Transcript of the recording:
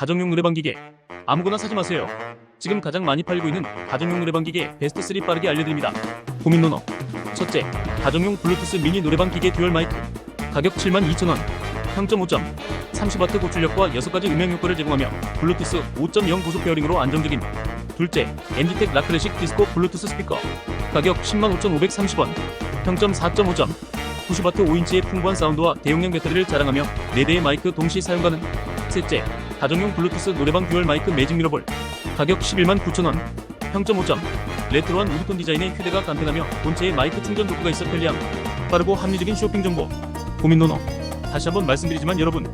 가정용 노래방 기계. 아무거나 사지 마세요. 지금 가장 많이 팔리고 있는 가정용 노래방 기계 베스트 3 빠르게 알려드립니다. 고민 논어. 첫째, 가정용 블루투스 미니 노래방 기계 듀얼 마이크. 가격 72,000원. 평점 5점. 30W 고출력과 6가지 음향 효과를 제공하며 블루투스 5.0 고속 페어링으로 안정적임. 둘째, 앤디텍 라클래식 디스코 블루투스 스피커. 가격 105,530원. 평점 4.5점 90W 5인치의 풍부한 사운드와 대용량 배터리를 자랑하며 4대의 마이크 동시 사용 가능. 셋째, 가정용 블루투스 노래방 듀얼 마이크 매직 미러볼. 가격 11만 9천원. 평점 5점. 레트로한 우드톤 디자인의 휴대가 간편하며 본체에 마이크 충전 도구가 있어 편리함. 빠르고 합리적인 쇼핑 정보. 고민 논어 다시 한번 말씀드리지만 여러분